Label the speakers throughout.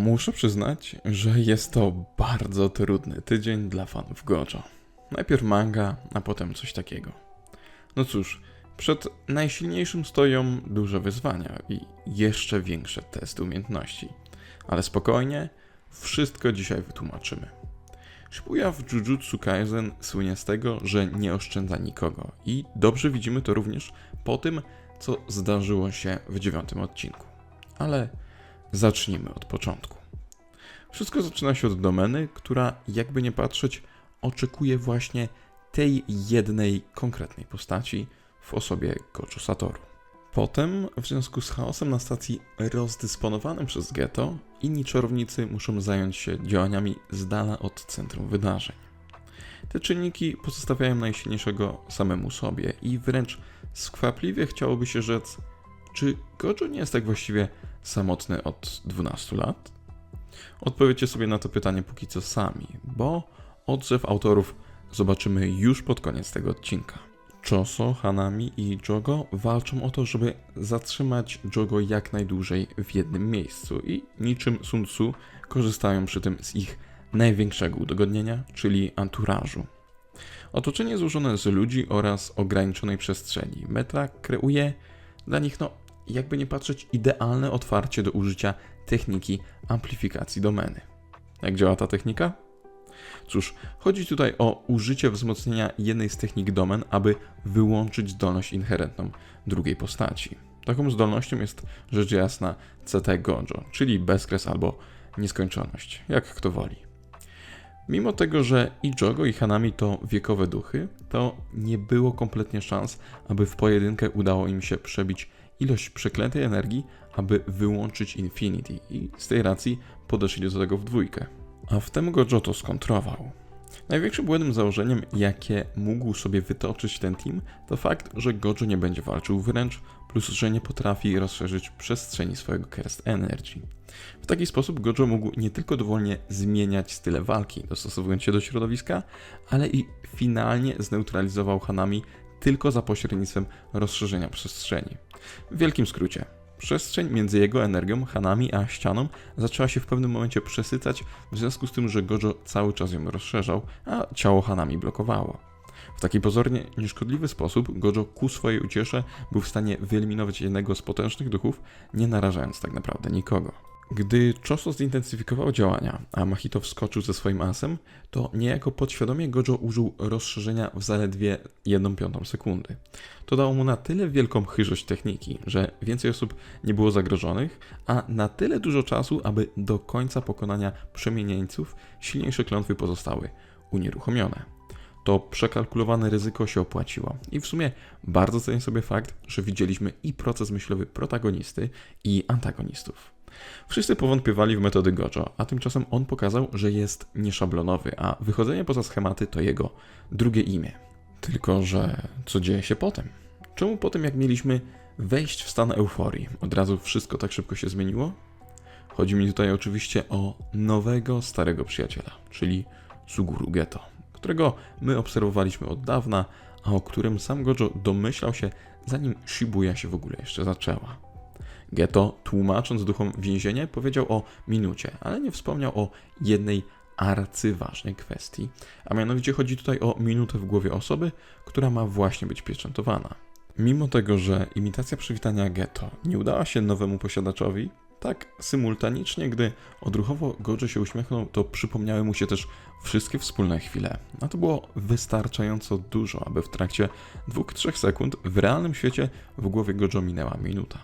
Speaker 1: Muszę przyznać, że jest to bardzo trudny tydzień dla fanów Gojo. Najpierw manga, a potem coś takiego. No cóż, przed najsilniejszym stoją duże wyzwania i jeszcze większe testy umiejętności. Ale spokojnie, wszystko dzisiaj wytłumaczymy. Shibuya w Jujutsu Kaisen słynie z tego, że nie oszczędza nikogo i dobrze widzimy to również po tym, co zdarzyło się w dziewiątym odcinku. Ale zacznijmy od początku. Wszystko zaczyna się od domeny, która jakby nie patrzeć oczekuje właśnie tej jednej konkretnej postaci w osobie Gojo Satoru. Potem, w związku z chaosem na stacji rozdysponowanym przez getto, inni czarownicy muszą zająć się działaniami z dala od centrum wydarzeń. Te czynniki pozostawiają najsilniejszego samemu sobie i wręcz skwapliwie chciałoby się rzec, czy Gojo nie jest tak właściwie samotny od 12 lat? Odpowiedzcie sobie na to pytanie póki co sami, bo odzew autorów zobaczymy już pod koniec tego odcinka. Choso, Hanami i Jogo walczą o to, żeby zatrzymać Jogo jak najdłużej w jednym miejscu i niczym Sun Tzu korzystają przy tym z ich największego udogodnienia, czyli anturażu. Otoczenie złożone z ludzi oraz ograniczonej przestrzeni. Metra kreuje dla nich, no, jakby nie patrzeć, idealne otwarcie do użycia techniki amplifikacji domeny. Jak działa ta technika? Cóż, chodzi tutaj o użycie wzmocnienia jednej z technik domen, aby wyłączyć zdolność inherentną drugiej postaci. Taką zdolnością jest rzecz jasna CT Gojo, czyli bezkres albo nieskończoność, jak kto woli. Mimo tego, że i Jogo i Hanami to wiekowe duchy, to nie było kompletnie szans, aby w pojedynkę udało im się przebić ilość przeklętej energii, aby wyłączyć Infinity i z tej racji podeszli do tego w dwójkę. A wtem Gojo to skontrował. Największym błędem założeniem, jakie mógł sobie wytoczyć ten team, to fakt, że Gojo nie będzie walczył wręcz, plus że nie potrafi rozszerzyć przestrzeni swojego Curse Energy. W taki sposób Gojo mógł nie tylko dowolnie zmieniać style walki, dostosowując się do środowiska, ale i finalnie zneutralizował Hanami tylko za pośrednictwem rozszerzenia przestrzeni. W wielkim skrócie, przestrzeń między jego energią, Hanami a ścianą zaczęła się w pewnym momencie przesycać, w związku z tym, że Gojo cały czas ją rozszerzał, a ciało Hanami blokowało. W taki pozornie nieszkodliwy sposób Gojo ku swojej uciesze był w stanie wyeliminować jednego z potężnych duchów, nie narażając tak naprawdę nikogo. Gdy Choso zintensyfikował działania, a Mahito wskoczył ze swoim asem, to niejako podświadomie Gojo użył rozszerzenia w zaledwie 1 piątą sekundy. To dało mu na tyle wielką chyżość techniki, że więcej osób nie było zagrożonych, a na tyle dużo czasu, aby do końca pokonania przemienieńców silniejsze klątwy pozostały unieruchomione. To przekalkulowane ryzyko się opłaciło i w sumie bardzo cenię sobie fakt, że widzieliśmy i proces myślowy protagonisty i antagonistów. Wszyscy powątpiewali w metody Gojo, a tymczasem on pokazał, że jest nieszablonowy, a wychodzenie poza schematy to jego drugie imię. Tylko, że co dzieje się potem? Czemu po tym, jak mieliśmy wejść w stan euforii, od razu wszystko tak szybko się zmieniło? Chodzi mi tutaj oczywiście o nowego, starego przyjaciela, czyli Suguru Geto, którego my obserwowaliśmy od dawna, a o którym sam Gojo domyślał się, zanim Shibuya się w ogóle jeszcze zaczęła. Geto, tłumacząc duchom więzienie, powiedział o minucie, ale nie wspomniał o jednej arcyważnej kwestii, a mianowicie chodzi tutaj o minutę w głowie osoby, która ma właśnie być pieczętowana. Mimo tego, że imitacja przywitania Geto nie udała się nowemu posiadaczowi, tak symultanicznie, gdy odruchowo Gojo się uśmiechnął, to przypomniały mu się też wszystkie wspólne chwile. A to było wystarczająco dużo, aby w trakcie 2-3 sekund w realnym świecie w głowie Gojo minęła minuta.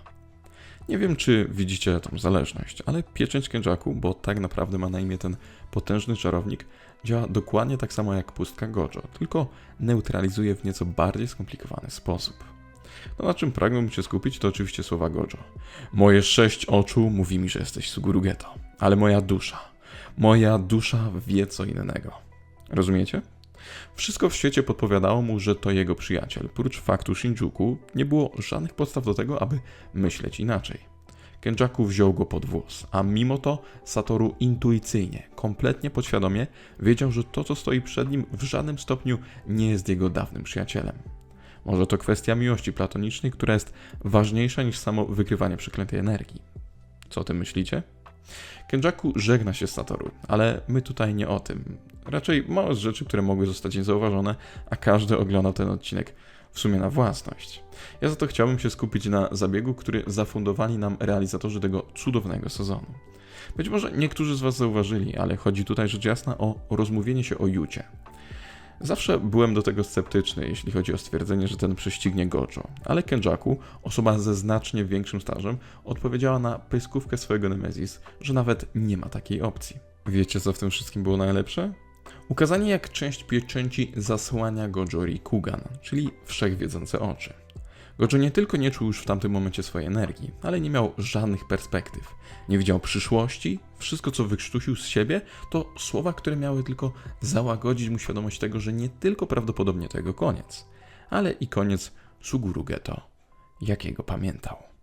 Speaker 1: Nie wiem, czy widzicie tą zależność, ale pieczęć Kenjaku, bo tak naprawdę ma na imię ten potężny czarownik, działa dokładnie tak samo jak pustka Gojo, tylko neutralizuje w nieco bardziej skomplikowany sposób. To na czym pragnąłbym się skupić, to oczywiście słowa Gojo. Moje sześć oczu mówi mi, że jesteś Suguru Geto, ale moja dusza, moja dusza wie co innego. Rozumiecie? Wszystko w świecie podpowiadało mu, że to jego przyjaciel. Prócz faktu Shinjuku nie było żadnych podstaw do tego, aby myśleć inaczej. Kenjaku wziął go pod włos, a mimo to Satoru intuicyjnie, kompletnie podświadomie wiedział, że to, co stoi przed nim, w żadnym stopniu nie jest jego dawnym przyjacielem. Może to kwestia miłości platonicznej, która jest ważniejsza niż samo wykrywanie przeklętej energii. Co o tym myślicie? Kenjaku żegna się z Satoru, ale my tutaj nie o tym. Raczej małe z rzeczy, które mogły zostać niezauważone, a każdy oglądał ten odcinek w sumie na własność. Ja za to chciałbym się skupić na zabiegu, który zafundowali nam realizatorzy tego cudownego sezonu. Być może niektórzy z Was zauważyli, ale chodzi tutaj rzecz jasna o rozmówienie się o Jucie. Zawsze byłem do tego sceptyczny, jeśli chodzi o stwierdzenie, że ten prześcignie Gojo, ale Kenjaku, osoba ze znacznie większym stażem, odpowiedziała na pyskówkę swojego Nemesis, że nawet nie ma takiej opcji. Wiecie, co w tym wszystkim było najlepsze? Ukazanie, jak część pieczęci zasłania Gojo Rikugan, czyli wszechwiedzące oczy. Gojo nie tylko nie czuł już w tamtym momencie swojej energii, ale nie miał żadnych perspektyw. Nie widział przyszłości, wszystko co wykrztusił z siebie to słowa, które miały tylko załagodzić mu świadomość tego, że nie tylko prawdopodobnie to jego koniec, ale i koniec Suguru Geto, jakiego pamiętał.